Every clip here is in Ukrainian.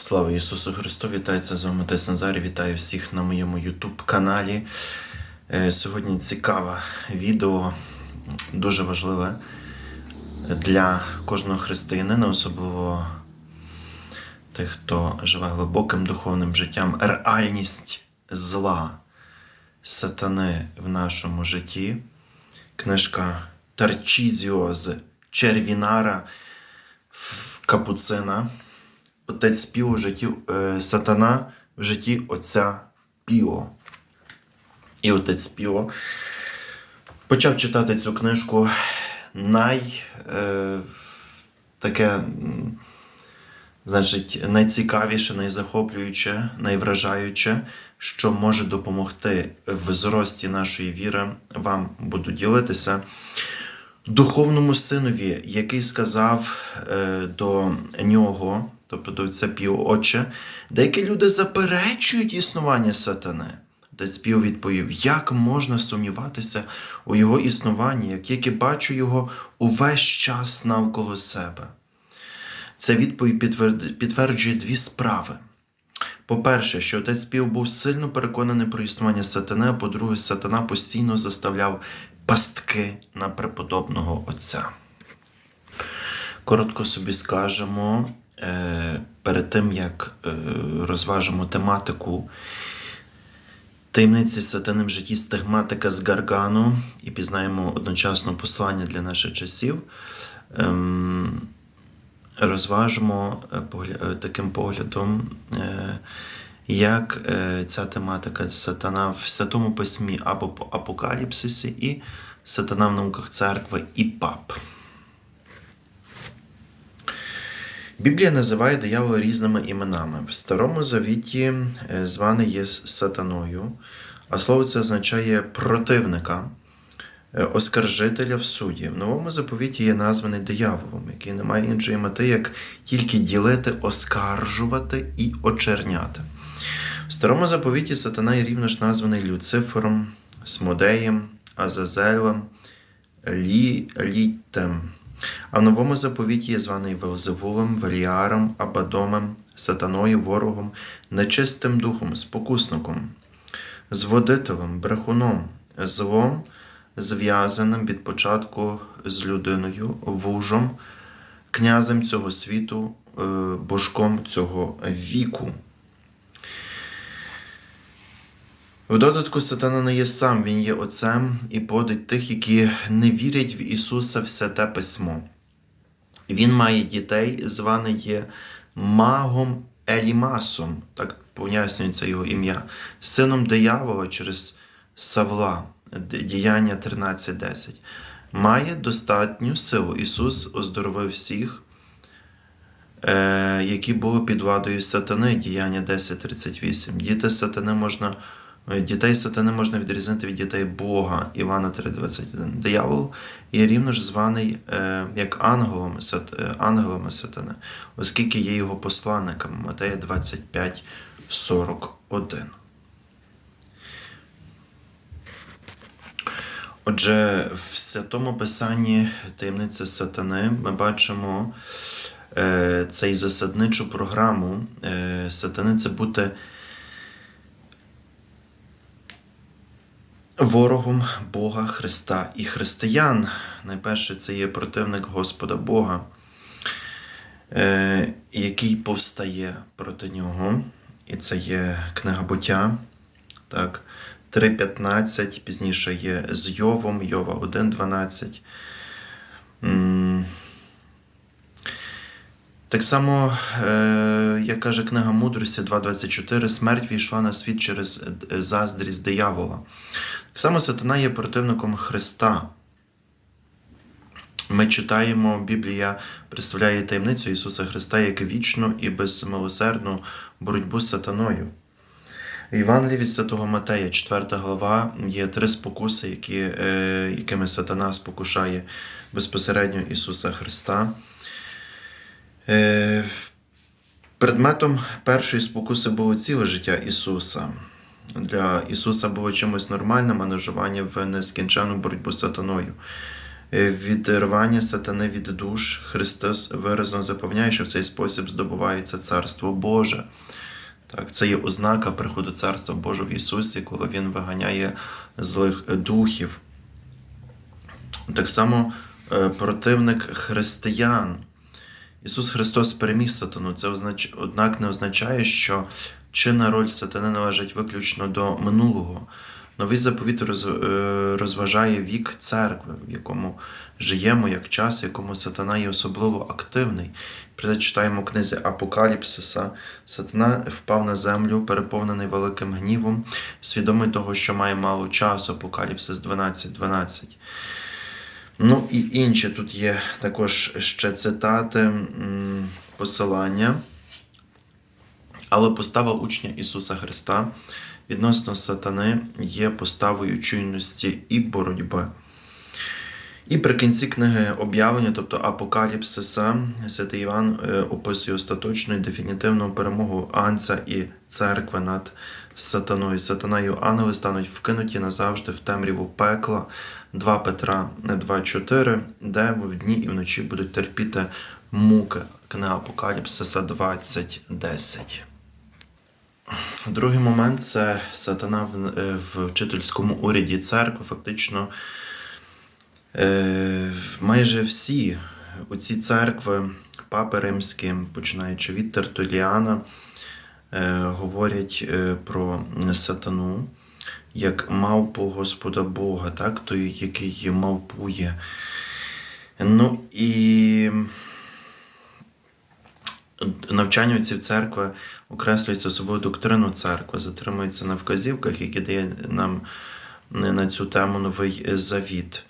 Слава Ісусу Христу! Вітається з вами Отець Назарій. Вітаю всіх на моєму YouTube каналі. Е, Сьогодні цікаве відео, дуже важливе для кожного християнина, особливо тих, хто живе глибоким духовним життям. Реальність зла сатани в нашому житті. Книжка Тарчізіо з Червінара Капуцина. Отець Піо в житті е, сатана в житті отця Піо. І отець Піо почав читати цю книжку най, е, таке, значить, найцікавіше, найзахоплююче, найвражаюче, що може допомогти в зрості нашої віри. Вам буду ділитися. Духовному синові, який сказав е, до нього, тобто отця Піо, отче, деякі люди заперечують існування сатани. Отець Піо відповів, як можна сумніватися у його існуванні, як тільки бачу його увесь час навколо себе. Ця відповідь підтверджує дві справи. По-перше, що отець Піо був сильно переконаний про існування сатани, а по-друге, сатана постійно заставляв пастки на преподобного отця. Коротко собі скажемо, перед тим як е, розважимо тематику таємниці сатани в житті стигматика з Гаргану і пізнаємо одночасно послання для наших часів. ем, Розважимо е, е, таким поглядом, е, як е, ця тематика сатана в Святому Письмі або по Апокаліпсисі, і сатана в науках церкви і пап. Біблія називає диявола різними іменами. В Старому Завіті е, званий є сатаною, а слово це означає противника, е, оскаржителя в суді. В новому заповіті є названий дияволом, який не має іншої мети, як тільки ділити, оскаржувати і очерняти. В старому заповіті сатана є рівно ж названий Люцифером, Смодеєм, Азазелем, Лі. А в новому заповіті є званий Велзевулом, Веліаром, Абадомом, сатаною, ворогом, нечистим духом, спокусником, зводителем, брехуном, злом, зв'язаним від початку з людиною, вужом, князем цього світу, е, божком цього віку. В додатку сатана не є сам, він є отцем і подить тих, які не вірять в Ісуса в святе письмо. Він має дітей, званий є магом Елімасом, так пояснюється його ім'я, сином диявола через Савла, діяння 13.10. Має достатню силу. Ісус оздоровив всіх, е, які були під владою сатани, діяння 10.38. Діти сатани можна Дітей сатани можна відрізнити від дітей Бога Івана 3,21. Диявол є рівно ж званий е, як ангелом, сат, е, ангелами сатани, оскільки є його посланниками Матея 25, 41. Отже, в святому писанні таємниці сатани ми бачимо е, цей засадничу програму е, сатани це бути ворогом Бога, Христа і християн. Найперше, це є противник Господа Бога, е, який повстає проти нього. І це є книга буття. Так, 3.15, пізніше є з Йовом, Йова 1.12. Так само, е, як каже книга мудрості 2.24, смерть війшла на світ через е, заздрість диявола. Так само сатана є противником Христа. Ми читаємо, Біблія представляє таємницю Ісуса Христа як вічну і безмилосердну боротьбу з сатаною. Євангелії від Святого Матея, 4 глава, є три спокуси, які, е, якими сатана спокушає безпосередньо Ісуса Христа. Е, Предметом першої спокуси було ціле життя Ісуса. Для Ісуса було чимось нормальним, а наживання в нескінченну боротьбу з сатаною. е, відривання сатани від душ, Христос виразно запевняє, що в цей спосіб здобувається Царство Боже. Так, це є ознака приходу Царства Божого в Ісусі, коли Він виганяє злих духів. Так само е, противник християн. Ісус Христос переміг сатану. Це однак не означає, що чинна роль сатани належить виключно до минулого. Новий заповіт е, розважає вік церкви, в якому живемо як час, в якому сатана є особливо активний. При це читаємо в книзі Апокаліпсиса. Сатана впав на землю, переповнений великим гнівом, свідомий того, що має мало часу. Апокаліпсис 12.12. Ну і інші тут є також ще цитати, посилання. Але постава учня Ісуса Христа відносно сатани є поставою чуйності і боротьби. І при кінці книги об'явлення, тобто Апокаліпсиса, Святий Іван е, описує остаточну і дефінітивну перемогу Анця і церкви над сатаною. Сатана і ангели стануть вкинуті назавжди в темряву пекла 2 Петра 2.4, де в дні і вночі будуть терпіти муки. Книга Апокаліпсиса 20.10. Другий момент це сатана в, е, в вчительському уряді церкви. Фактично, е, майже всі оці церкви, папи римські, починаючи від Тертуліана, е, говорять про сатану як мавпу Господа Бога, так? той, який мавпує. Ну і навчання отців церкви окреслюється особою доктрину церкви, затримується на вказівках, які дає нам на цю тему новий завіт.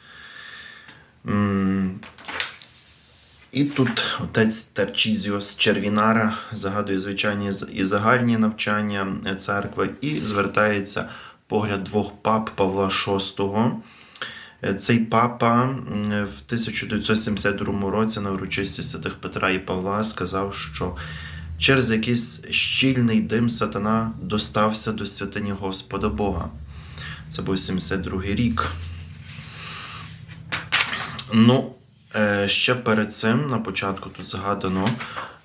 І тут отець Тарчізіос Червінара загадує звичайні і загальні навчання церкви, і звертається погляд двох пап Павла VI. Е, Цей папа в 1972 році на урочисті святих Петра і Павла сказав, що через якийсь щільний дим сатана достався до святині Господа Бога. Це був 72 рік. Ну, е, ще перед цим, на початку тут згадано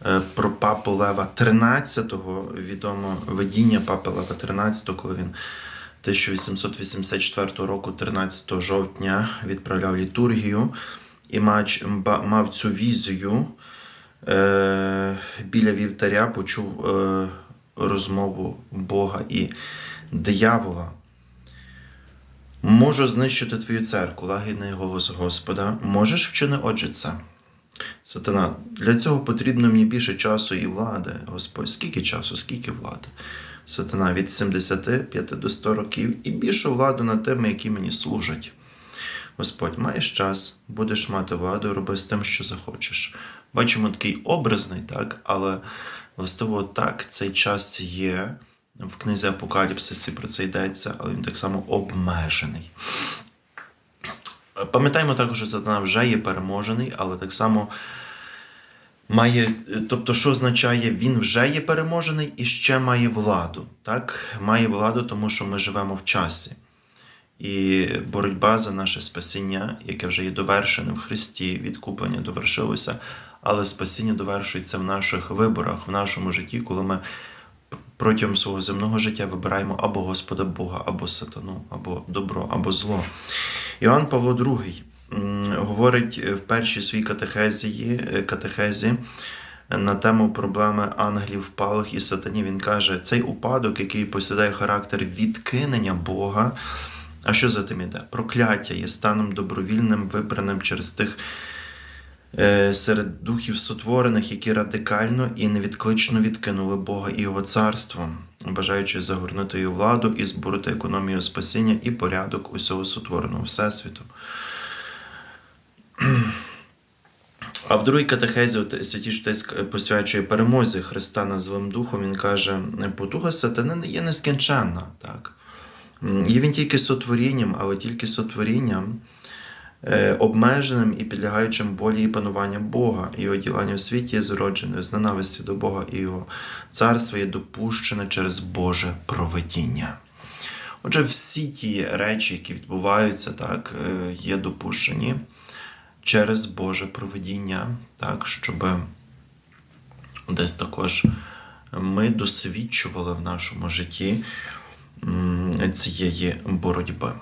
е, про папу Лева XIII, відомо видіння папи Лева XIII, коли він 1884 року, 13 жовтня, відправляв літургію і мав цю візію е, біля вівтаря, почув е, розмову Бога і диявола. Можу знищити твою церкву, лагідний голос Господа. Можеш вчини отже це. Сатана, для цього потрібно мені більше часу і влади. Господь, скільки часу, скільки влади? Сатана від 75 до 100 років і більшу владу над тими, які мені служать. Господь, маєш час, будеш мати владу, роби з тим, що захочеш. Бачимо такий образний, так, але властиво так, цей час є. В книзі Апокаліпсисі про це йдеться, але він так само обмежений. Пам'ятаємо також, що сатана вже є переможений, але так само має. Тобто, що означає, він вже є переможений і ще має владу. Так? Має владу, тому що ми живемо в часі. І боротьба за наше спасіння, яке вже є довершене в Христі, відкуплення довершилося, але спасіння довершується в наших виборах, в нашому житті, коли ми протягом свого земного життя вибираємо або Господа Бога, або сатану, або добро, або зло. Іоанн Павло II говорить в першій своїй катехезі, катехезі на тему проблеми ангелів впалих і сатанів. Він каже, цей упадок, який посідає характер відкинення Бога. А що за тим іде? Прокляття є станом добровільним, вибраним через тих е, серед духів сотворених, які радикально і невідклично відкинули Бога і Його царство, бажаючи загорнути його владу і зборити економію спасіння і порядок усього сотвореного Всесвіту. А в другій катехезі святій Отець посвячує перемозі Христа над злим духом. Він каже: потуга сатани є нескінченна. Так? Є він тільки сотворінням, але тільки сотворінням, е, обмеженим і підлягаючим волі і пануванню Бога. Його ділання в світі є зроджене з ненависті до Бога, і його царство є допущене через Боже провидіння. Отже, всі ті речі, які відбуваються, так, е, є допущені через Боже проведіння, так, щоб десь також ми досвідчували в нашому житті цієї боротьби.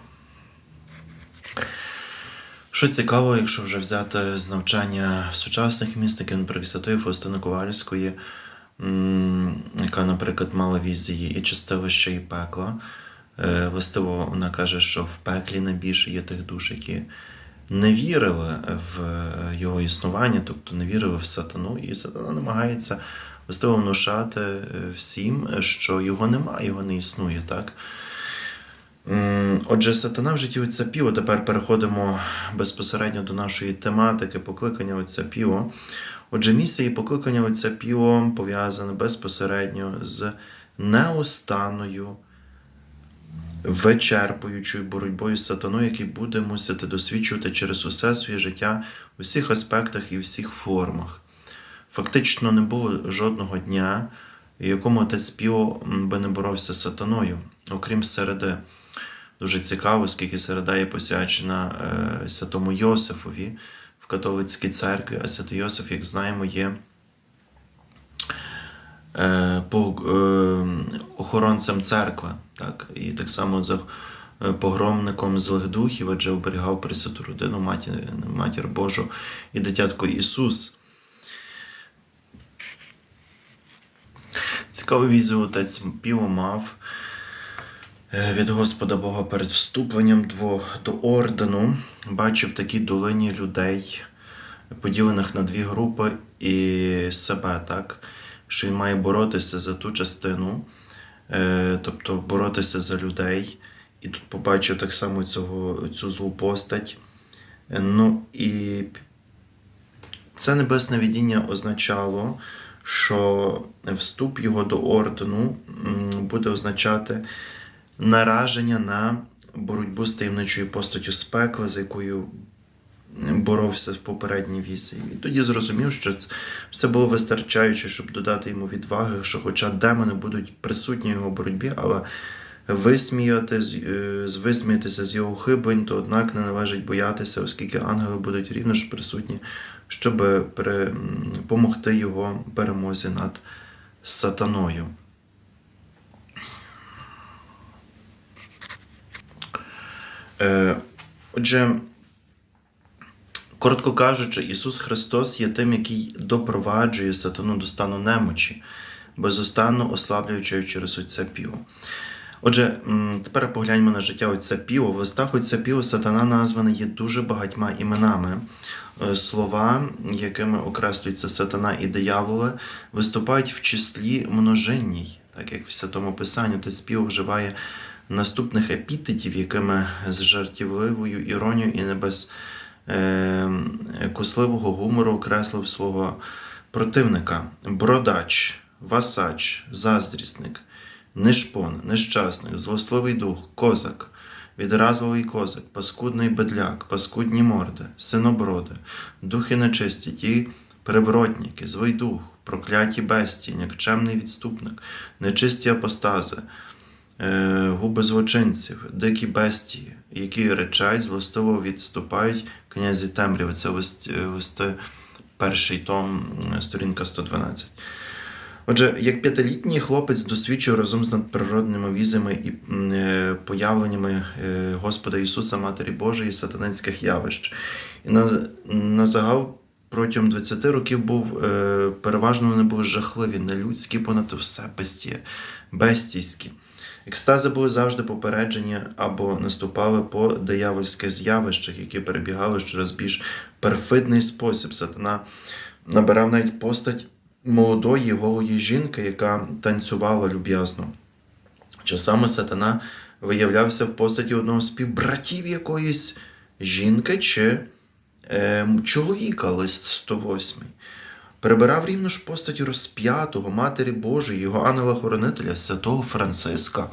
Що цікаво, якщо вже взяти з навчання сучасних містиків, наприклад, Святої Фаустини Ковальської, яка, наприклад, мала візії і чистилища, і пекла. Е, Властиво вона каже, що в пеклі найбільше є тих душ, які не вірили в його існування, тобто не вірили в сатану, і сатана намагається властиво внушати е, всім, що його немає, його не існує, так? Отже, сатана в житті отця Піо. Тепер переходимо безпосередньо до нашої тематики покликання отця Піо. Отже, місія і покликання отця Піо пов'язане безпосередньо з неустанною, вичерпуючою боротьбою з сатаною, який буде мусити досвідчувати через усе своє життя у всіх аспектах і всіх формах. Фактично не було жодного дня, в якому отець Піо би не боровся з сатаною, окрім середи. Дуже цікаво, скільки середа є посвячена е, святому Йосифові в католицькій церкві, а святий Йосиф, як знаємо, є е, е, охоронцем церкви, так? і так само за погромником злих духів, адже оберігав Пресвяту родину, матір, матір Божу і дитятко Ісус. Цікаву візію отець Піо мав від Господа Бога перед вступленням до ордену. Бачив такі долині людей, поділених на дві групи, і себе, так? що він має боротися за ту частину, е, тобто боротися за людей. І тут побачив так само цього, цю злу постать. Е, Ну і це небесне видіння означало, що вступ його до ордену буде означати нараження на боротьбу з таємничою постаттю з пекла, з якою боровся в попередній вісі. І тоді зрозумів, що це- було вистачаюче, щоб додати йому відваги, що хоча демони будуть присутні в його боротьбі, але е, висміятися з його хибень, то однак не належить боятися, оскільки ангели будуть рівно ж присутні, щоб допомогти його перемозі над сатаною. Отже, коротко кажучи, Ісус Христос є тим, який допроваджує сатану до стану немочі, безустанно ослаблюючи через отця Піо. Отже, тепер погляньмо на життя отця Піо. В листах отця Піо сатана названий є дуже багатьма іменами. Е, Слова, якими окреслюється сатана і дияволи, виступають в числі множинній, так як в Святому Писанні отець Піо вживає наступних епітетів, якими з жартівливою іронією і не без е, косливого гумору окреслив свого противника: бродач, васач, заздрісник, нишпон, нещасник, злосливий дух, козак, відразливий козак, паскудний бедляк, паскудні морди, синоброди, духи нечисті, ті привродніки, злий дух, прокляті бестії, нікчемний відступник, нечисті апостази, губи злочинців, дикі бестії, які речать, злостиво відступають князі темряви. Це лист, е, листи, перший том, е, сторінка 112. Отже, як п'ятилітній хлопець досвідчив разом з надприродними візами і е, появленнями е, Господа Ісуса, Матері Божої, сатанинських явищ. І на, на загал протягом 20 років був е, переважно вони були жахливі, нелюдські, понад все бестія, бестійські. Екстази були завжди попереджені або наступали по диявольських з'явищах, які перебігали через більш перфидний спосіб. Сатана набирав навіть постать молодої голої жінки, яка танцювала люб'язно. Часами сатана виявлявся в постаті одного з співбратів якоїсь жінки чи е, чоловіка, лист 108. Перебирав рівно ж постаті розп'ятого, Матері Божої, його ангела-хоронителя, святого Франциска.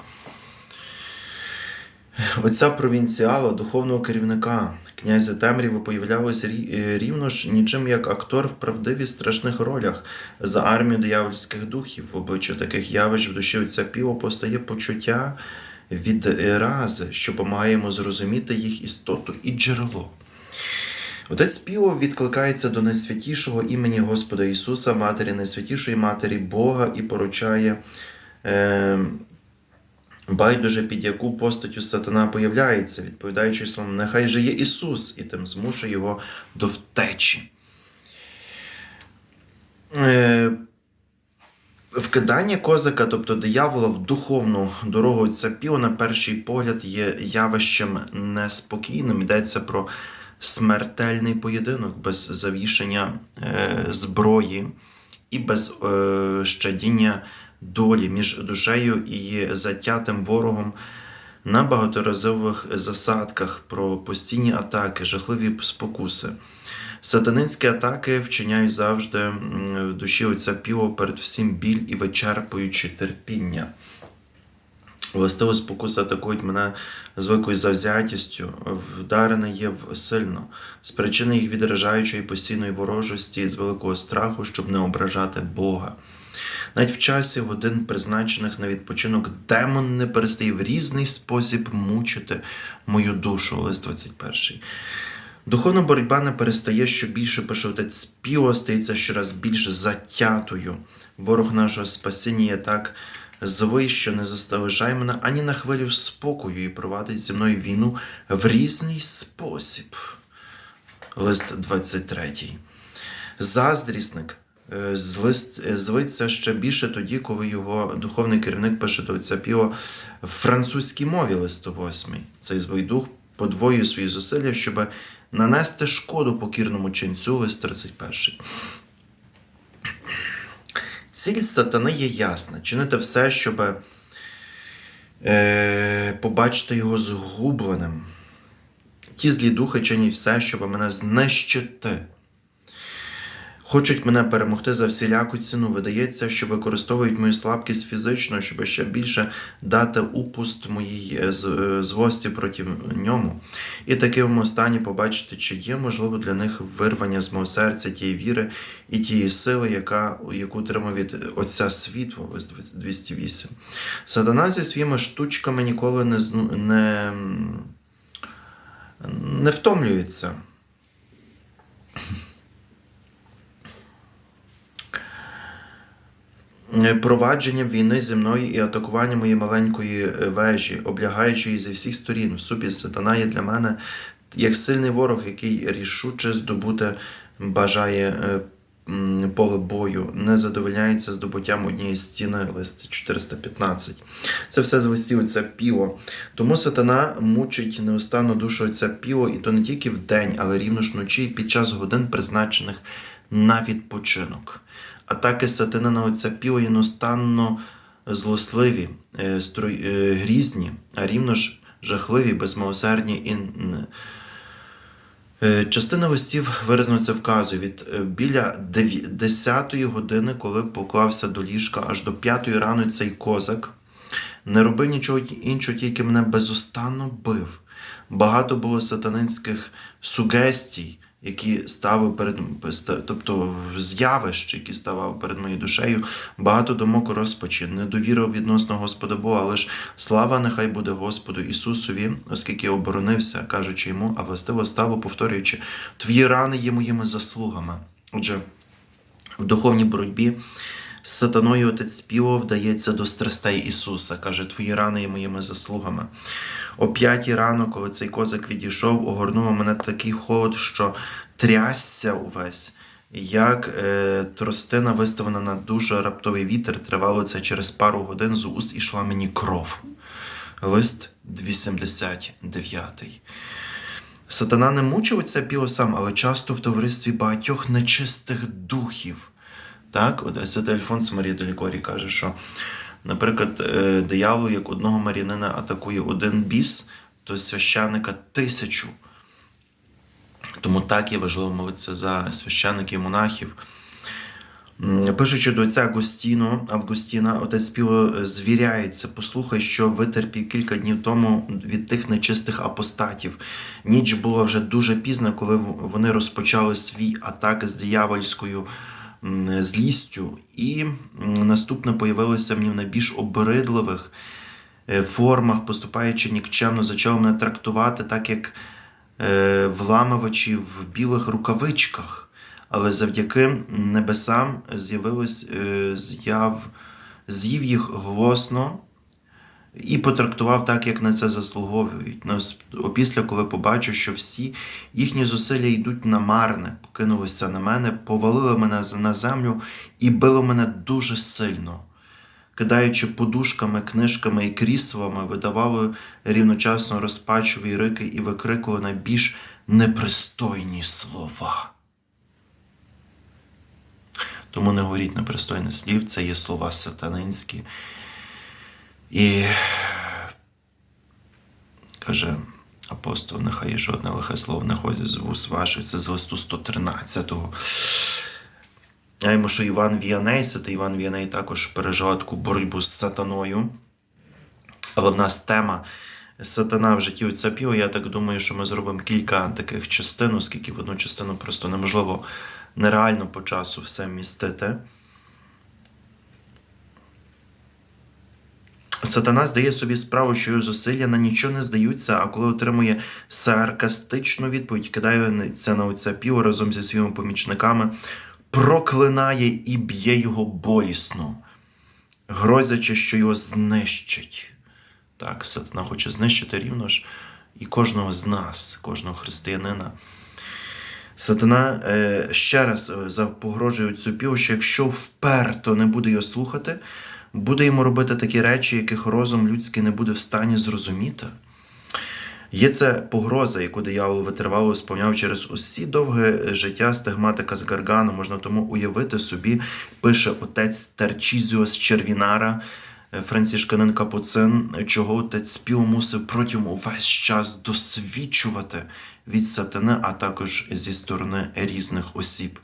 Отця провінціала, духовного керівника, князя Темряви появлялося е, рівно ж нічим як актор в правдиві страшних ролях за армію диявольських духів. В обличчя таких явищ в душі отця Піо постає почуття відрази, що допомагає йому зрозуміти їх істоту і джерело. Отець Піо відкликається до найсвятішого імені Господа Ісуса, Матері Найсвятішої Матері Бога і поручає. Е, Байдуже під яку постаттю сатана появляється, відповідаючи словом, нехай же є Ісус, і тим змушує його до втечі. Е, Вкидання козака, тобто диявола, в духовну дорогу отця Піо, на перший погляд, є явищем неспокійним. Йдеться про смертельний поєдинок без завішення е, зброї і без е, щадіння долі між душею і затятим ворогом на багаторазових засадках про постійні атаки, жахливі спокуси. Сатанинські атаки вчиняють завжди в душі отця Піо перед всім біль і вичерпуючи терпіння. Властиво спокуси атакують мене з великою завзятістю, вдарене є сильно, з причини їх відражаючої постійної ворожості, з великого страху, щоб не ображати Бога. Навіть в часі годин, призначених на відпочинок, демон не перестає в різний спосіб мучити мою душу. Лист 21. Духовна боротьба не перестає, що більше пише отець Піо, стається щораз більш затятою. Ворог нашого спасіння є так злий, що не заставижає мене ані на хвилю спокою і провадить зі мною війну в різний спосіб. Лист 23. Заздрісник е, злист, е, ще більше тоді, коли його духовний керівник пише до отця Піо в французькій мові лист 8. Цей злий дух подвоює свої зусилля, щоб нанести шкоду покірному ченцю лист 31. Ціль сатани є ясна: чинити все, щоб е, побачити його згубленим. Ті злі духи чинять все, щоб мене знищити. Хочуть мене перемогти за всіляку ціну. Видається, що використовують мою слабкість фізично, щоб ще більше дати упуст моїй е, е, злості проти ньому. І такому стані побачити, чи є можливо для них вирвання з мого серця тієї віри і тієї сили, яка, яку отримав від Отця світла, 208. Сатана зі своїми штучками ніколи не, не, не втомлюється. Провадженням війни зі мною і атакування моєї маленької е, вежі, облягаючи її зі всіх сторін. В собі сатана є для мене як сильний ворог, який рішуче здобути бажає е, поле бою, не задовольняється здобуттям однієї стіни, лист 415. Це все з листів Піо. Тому сатана мучить неустанно душу отця Піо, і то не тільки вдень, але рівно ж вночі під час годин, призначених на відпочинок. Атаки сатани на отця Піо є неустанно злосливі, е, е, грізні, а рівно ж жахливі, безмилосердні і Е, Частина листів виразно це вказує від біля 10-ї години, коли поклався до ліжка, аж до 5-ї рано цей козак не робив нічого іншого, тільки мене безустанно бив. Багато було сатанинських сугестій, які ставив перед тобто з'явищ, які ставав перед моєю душею, багато думок розпачі, недовіра відносно Господа Бога, але ж слава нехай буде Господу Ісусові, оскільки оборонився, кажучи йому, а властиво ставу, повторюючи, твої рани є моїми заслугами. Отже, в духовній боротьбі сатаною отець Піо вдається до страстей Ісуса, каже, твої рани є моїми заслугами. О п'ятій рано, коли цей козак відійшов, огорнув мене такий холод, що трясся увесь. Як е, тростина виставлена на дуже раптовий вітер, тривало це через пару годин з уст ішла мені кров. Лист 89. Сатана не мучив отця Піо сам, але часто в товаристві багатьох нечистих духів. Так, Святий Альфонс Марія Делікорі каже, що, наприклад, е, диявол, як одного мар'янина атакує один біс, то священника тисячу. Тому так є важливо молитися за священиків, монахів. Пишучи до отця Агустіно, Августіна, отець Піо звіряється, послухай, що витерпів кілька днів тому від тих нечистих апостатів. Ніч була вже дуже пізна, коли вони розпочали свій атак з диявольською злістю, і наступно появилося мені в найбільш обридливих е, формах, поступаючи нікчемно, почав мене трактувати так, як е, вламувачі в білих рукавичках, але завдяки небесам з'явилось, е, з'яв, з'їв їх голосно і потрактував так, як на це заслуговують. Опісля, коли побачив, що всі їхні зусилля йдуть на марне, покинулися на мене, повалили мене на землю і били мене дуже сильно. Кидаючи подушками, книжками і кріслами, видавали рівночасно розпачові рики і викрикували найбільш непристойні слова. Тому не говоріть непристойних слів, це є слова сатанинські. І каже апостол, нехай жодне лихе слово не ходить з вуст ваших. Це з листу 113-го. Я йому, що Іван Віаней, святий Іван Віаней також переживав таку боротьбу з сатаною. Але в нас тема сатана в житті отця Піо. Я так думаю, що ми зробимо кілька таких частин, оскільки в одну частину просто неможливо нереально по часу все вмістити. Сатана здає собі справу, що його зусилля на нічого не здаються, а коли отримує саркастичну відповідь, кидається на отця Піо разом зі своїми помічниками, проклинає і б'є його болісно, грозячи, що його знищить. Так, сатана хоче знищити рівно ж і кожного з нас, кожного християнина. Сатана е, ще раз е, погрожує цю піву, що якщо вперто не буде його слухати, буде йому робити такі речі, яких розум людський не буде в стані зрозуміти. Є це погроза, яку диявол витривало сповняв через усі довге життя стигматика з Гаргану. Можна тому уявити собі, пише отець Тарчізіо з Червінара, е, францішканин Капуцин, чого отець Піо мусив протягом увесь час досвідчувати від сатани, а також зі сторони різних осіб.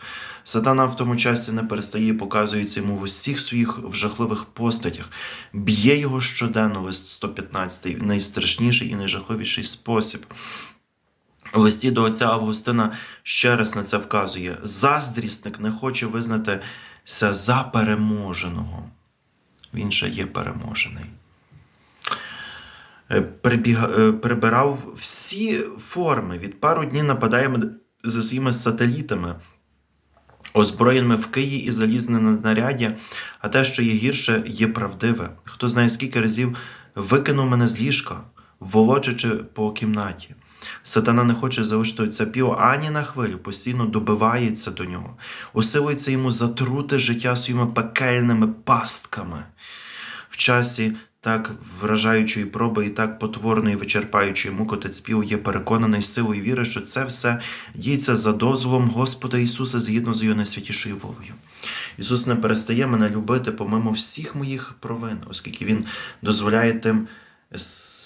Сатана в тому часі не перестає показується йому в усіх своїх жахливих постатях, б'є його щоденно, лист 115, в найстрашніший і найжахливіший спосіб. У листі до отця Августина ще раз на це вказує: заздрісник не хоче визнатися за переможеного. Він же є переможений. Е, прибіга- е, прибирав всі форми. Від пару днів нападає мед- за своїми сателітами, озброєними в Киї і залізне на знаряддя, а те, що є гірше, є правдиве. Хто знає, скільки разів викинув мене з ліжка, волочачи по кімнаті. Сатана не хоче залишити отця Піо ані на хвилю, постійно добивається до нього, усилується йому затрути життя своїми пекельними пастками. В часі так вражаючої проби і так потворної вичерпаючої муки отець Піо є переконаний силою віри, що це все діється за дозволом Господа Ісуса згідно з його найсвятішою волею. Ісус не перестає мене любити помимо всіх моїх провин, оскільки Він дозволяє тим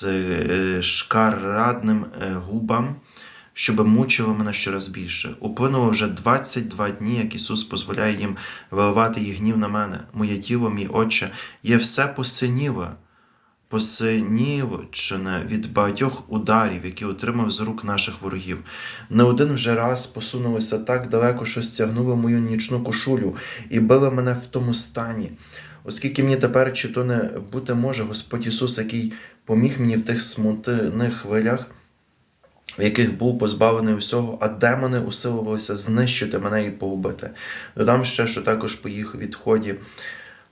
е, шкарадним е, губам, щоб мучило мене щораз більше. Уплинуло вже 22 дні, як Ісус дозволяє їм виливати їх гнів на мене. Моє тіло, мій Отче, є все посиніле, посинівчене від багатьох ударів, які отримав з рук наших ворогів. Не один вже раз посунулося так далеко, що стягнуло мою нічну кошулю і били мене в тому стані. Оскільки мені тепер чи то не бути може Господь Ісус, який поміг мені в тих смутних хвилях, в яких був позбавлений усього, а демони усилувалися знищити мене і погубити. Додам ще, що також по їх відході,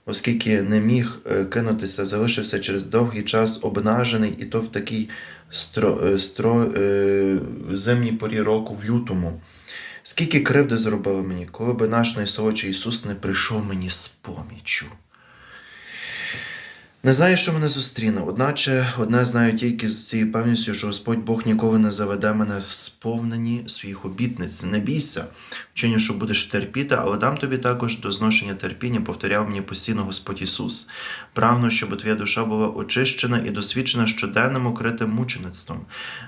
оскільки не міг е, кинутися, залишився через довгий час обнажений, і то в такій стро, е, стро, е, зимній порі року, в лютому. Скільки кривди зробили мені, коли би наш найсолодший Ісус не прийшов мені з поміччю. Не знаю, що мене зустріне, одначе одне знаю тільки з цією певністю, що Господь Бог ніколи не заведе мене в сповненні своїх обітниць. Не бійся, вчені, що будеш терпіти, але дам тобі також до зношення терпіння, повторяв мені постійно Господь Ісус. Прагну, щоб твоя душа була очищена і досвідчена щоденним укритим мучеництвом.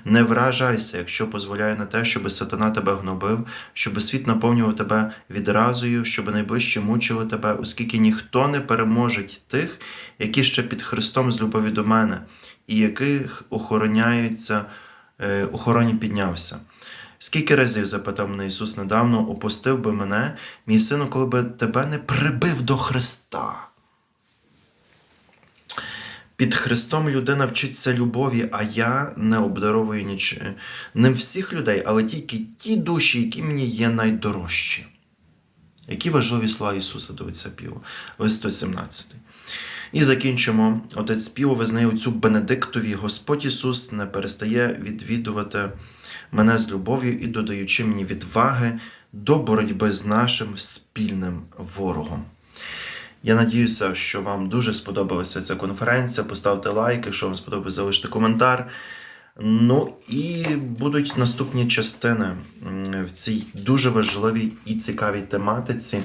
Не вражайся, якщо дозволяє на те, щоб сатана тебе гнобив, щоб світ наповнював тебе відразою, щоб найближче мучили тебе, оскільки ніхто не переможе тих, які ще під Христом з любові до мене, і яких охороняються, е, охороні піднявся. Скільки разів, запитав мене Ісус недавно, опустив би мене, мій сину, коли би тебе не прибив до Христа. Під Христом людина вчиться любові, а я не обдаровую ніч... не всіх людей, але тільки ті душі, які мені є найдорожчі. Які важливі слова Ісуса до Піо, ось 117. І закінчимо. Отець Піо визнає цю Бенедиктові. Господь Ісус не перестає відвідувати мене з любов'ю і додаючи мені відваги до боротьби з нашим спільним ворогом. Я надіюся, що вам дуже сподобалася ця конференція. Поставте лайк, якщо вам сподобалося, залиште коментар. Ну і будуть наступні частини в цій дуже важливій і цікавій тематиці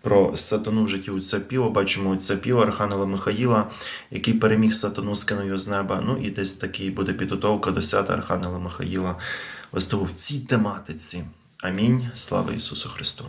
про сатану в житті отця Піо. Бачимо отця Піо, Архангела Михаїла, який переміг сатану, скинув його з неба. Ну і десь такий буде підготовка до свята Архангела Михаїла. Того в цій тематиці. Амінь. Слава Ісусу Христу!